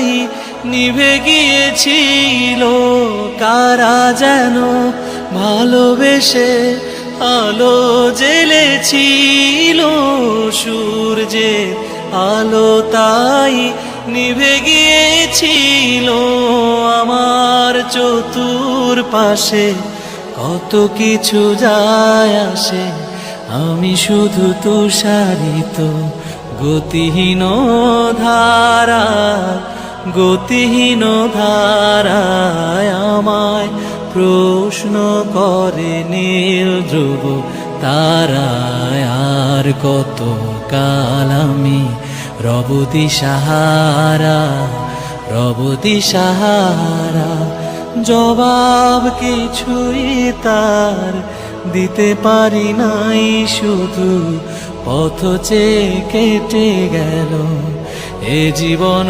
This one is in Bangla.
তাই নিভে গিয়েছিল। কারা যেন ভালোবেসে আলো জেলেছিল সূর্যের আলো তাই নিভে গিয়েছিল। আমার চতুর পাশে কত কিছু যায় আসে। আমি শুধু তুষারিত গতিহীন ধারা গতিহীন ধারায় আমায় প্রশ্ন করে নীল ধ্রুব, তারায় আর কত কাল আমি রবদি সাহারা রবদি সাহারা জবাব কিছুই তার দিতে পারি নাই, শুধু পথ চেয়ে কেটে গেল এ জীবন।